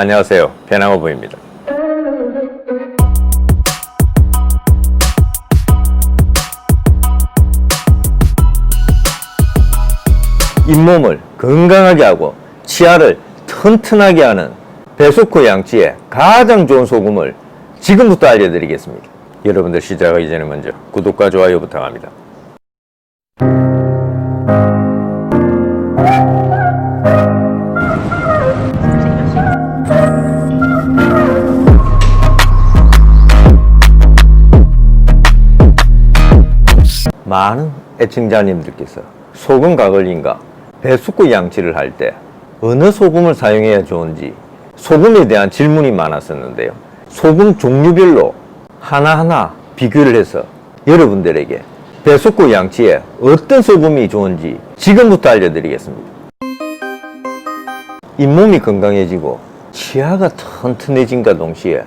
안녕하세요. 배낭어부입니다. 잇몸을 건강하게 하고 치아를 튼튼하게 하는 배수코 양치에 가장 좋은 소금을 지금부터 알려드리겠습니다. 여러분들 시작하기 전에 먼저 구독과 좋아요 부탁합니다. 애청자님들께서 소금 가글린가 배수구 양치를 할 때 어느 소금을 사용해야 좋은지 소금에 대한 질문이 많았었는데요. 소금 종류별로 하나하나 비교를 해서 여러분들에게 배수구 양치에 어떤 소금이 좋은지 지금부터 알려드리겠습니다. 잇몸이 건강해지고 치아가 튼튼해진과 동시에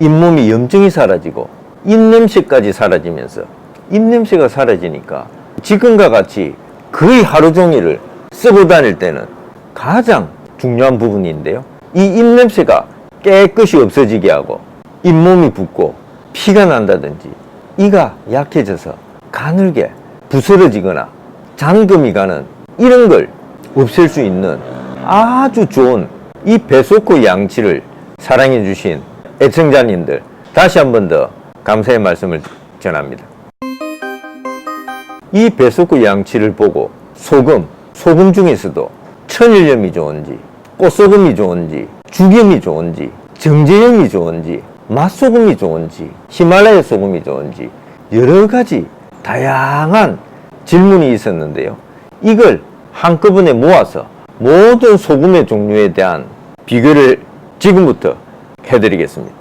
잇몸이 염증이 사라지고 입냄새까지 사라지면서 입냄새가 사라지니까 지금과 같이 거의 하루 종일을 쓰고 다닐 때는 가장 중요한 부분인데요. 이 입냄새가 깨끗이 없어지게 하고 잇몸이 붓고 피가 난다든지 이가 약해져서 가늘게 부스러지거나 잠금이 가는 이런 걸 없앨 수 있는 아주 좋은 이 배소코 양치를 사랑해 주신 애청자님들 다시 한 번 더 감사의 말씀을 전합니다. 이 배수구 양치를 보고 소금, 소금 중에서도 천일염이 좋은지, 꽃소금이 좋은지, 죽염이 좋은지, 정제염이 좋은지, 맛소금이 좋은지, 히말라야 소금이 좋은지 여러 가지 다양한 질문이 있었는데요. 이걸 한꺼번에 모아서 모든 소금의 종류에 대한 비교를 지금부터 해드리겠습니다.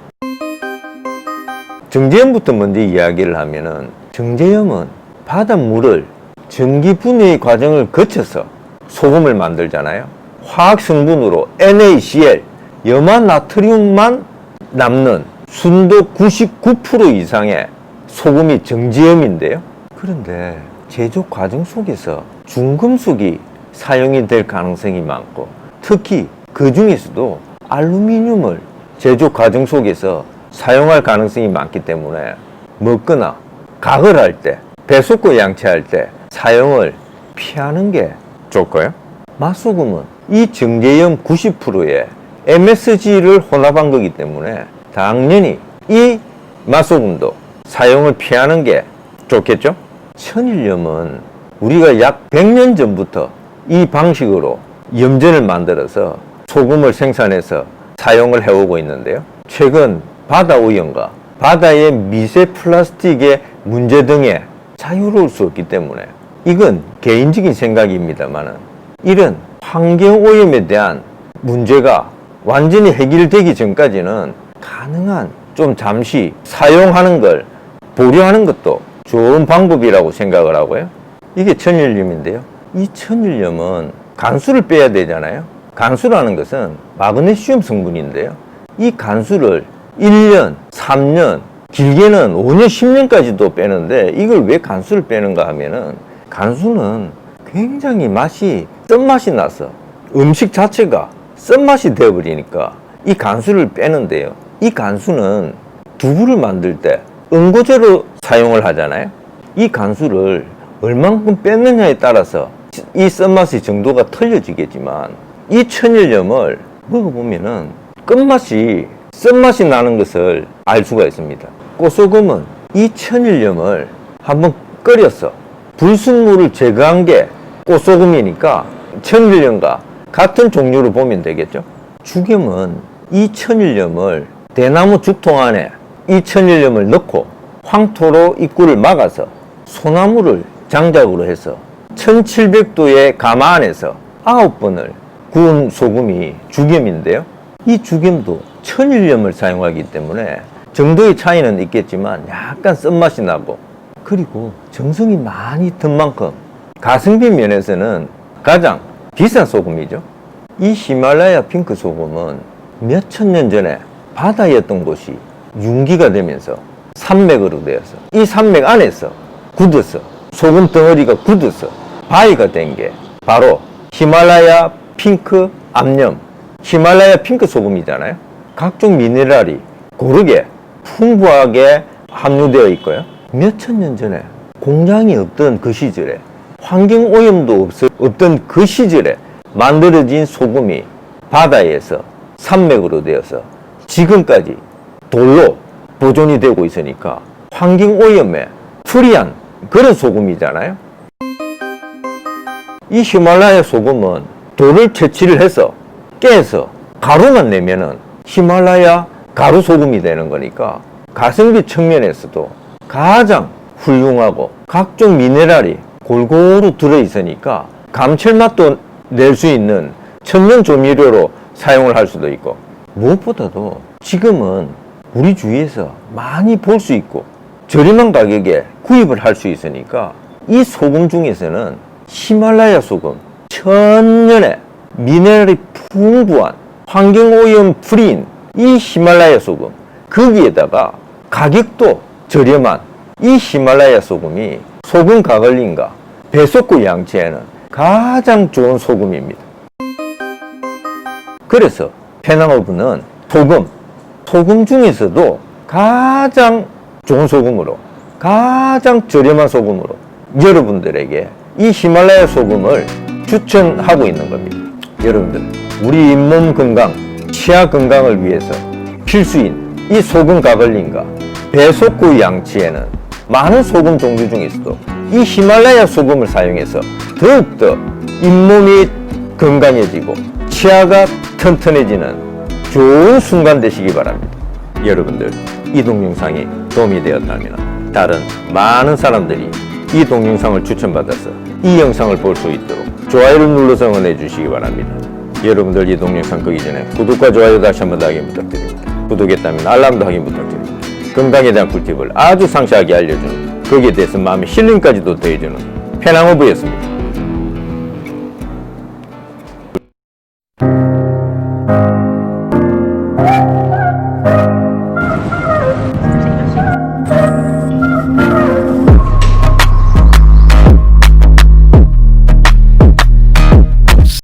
정제염부터 먼저 이야기를 하면은 정제염은 바닷물을 전기 분해의 과정을 거쳐서 소금을 만들잖아요. 화학 성분으로 NaCl, 염화 나트륨만 남는 순도 99% 이상의 소금이 정제염인데요. 그런데 제조 과정 속에서 중금속이 사용이 될 가능성이 많고 특히 그 중에서도 알루미늄을 제조 과정 속에서 사용할 가능성이 많기 때문에 먹거나 각을 할 때, 배수구 양치할 때 사용을 피하는 게 좋고요. 맛소금은 이 정제염 90%에 MSG를 혼합한 거기 때문에 당연히 이 맛소금도 사용을 피하는 게 좋겠죠? 천일염은 우리가 약 100년 전부터 이 방식으로 염전을 만들어서 소금을 생산해서 사용을 해오고 있는데요. 최근 바다 오염과 바다의 미세 플라스틱의 문제 등에 자유로울 수 없기 때문에 이건 개인적인 생각입니다만은 이런 환경 오염에 대한 문제가 완전히 해결되기 전까지는 가능한 좀 잠시 사용하는 걸 보류하는 것도 좋은 방법이라고 생각을 하고요. 이게 천일염인데요. 이 천일염은 간수를 빼야 되잖아요. 간수라는 것은 마그네슘 성분인데요. 이 간수를 1년, 3년, 길게는 5년, 10년까지도 빼는데 이걸 왜 간수를 빼는가 하면은 간수는 굉장히 맛이 쓴맛이 나서 음식 자체가 쓴맛이 되어버리니까 이 간수를 빼는데요. 이 간수는 두부를 만들 때 응고제로 사용을 하잖아요. 이 간수를 얼만큼 뺐느냐에 따라서 이 쓴맛의 정도가 틀려지겠지만 이 천일염을 먹어보면은 끝맛이 쓴맛이 나는 것을 알 수가 있습니다. 꽃소금은 이 천일염을 한번 끓여서 불순물을 제거한 게 꽃소금이니까 천일염과 같은 종류로 보면 되겠죠. 죽염은 이 천일염을 대나무 죽통 안에 이 천일염을 넣고 황토로 입구를 막아서 소나무를 장작으로 해서 1700도의 가마 안에서 아홉 번을 구운 소금이 죽염인데요. 이 죽염도 천일염을 사용하기 때문에 정도의 차이는 있겠지만 약간 쓴맛이 나고 그리고 정성이 많이 든 만큼 가성비 면에서는 가장 비싼 소금이죠. 이 히말라야 핑크 소금은 몇 천 년 전에 바다였던 곳이 융기가 되면서 산맥으로 되어서 이 산맥 안에서 굳어서 소금 덩어리가 굳어서 바위가 된 게 바로 히말라야 핑크 암염 히말라야 핑크 소금이잖아요. 각종 미네랄이 고르게 풍부하게 함유되어 있고요. 몇천 년 전에 공장이 없던 그 시절에 환경 오염도 없, 없던 그 시절에 만들어진 소금이 바다에서 산맥으로 되어서 지금까지 돌로 보존이 되고 있으니까 환경 오염에 프리한 그런 소금이잖아요. 이 히말라야 소금은 돌을 채취를 해서 깨서 가루만 내면은 히말라야 가루 소금이 되는 거니까 가성비 측면에서도 가장 훌륭하고 각종 미네랄이 골고루 들어 있으니까 감칠맛도 낼 수 있는 천연 조미료로 사용을 할 수도 있고 무엇보다도 지금은 우리 주위에서 많이 볼 수 있고 저렴한 가격에 구입을 할 수 있으니까 이 소금 중에서는 히말라야 소금 천년의 미네랄이 풍부한 환경오염 프리인 이 히말라야 소금 거기에다가 가격도 저렴한 이 히말라야 소금이 소금 가글린과 배속구 양치에는 가장 좋은 소금입니다. 그래서 페낭오브는 소금, 소금 중에서도 가장 좋은 소금으로, 가장 저렴한 소금으로 여러분들에게 이 히말라야 소금을 추천하고 있는 겁니다. 여러분들, 우리 잇몸 건강, 치아 건강을 위해서 필수인 이 소금 가글린과 배속구 양치에는 많은 소금 종류 중에서도 이 히말라야 소금을 사용해서 더욱더 잇몸이 건강해지고 치아가 튼튼해지는 좋은 순간 되시기 바랍니다. 여러분들 이 동영상이 도움이 되었다면 다른 많은 사람들이 이 동영상을 추천받아서 이 영상을 볼 수 있도록 좋아요를 눌러서 응원해 주시기 바랍니다. 여러분들 이 동 영상 끄기 전에 구독과 좋아요 다시 한번 더 하기 부탁드립니다. 구독했다면 알람도 확인 부탁드립니다. 건강에 대한 꿀팁을 아주 상세하게 알려주는 거기에 대해서 마음의 힐링까지도 더해주는 페낭오브였습니다.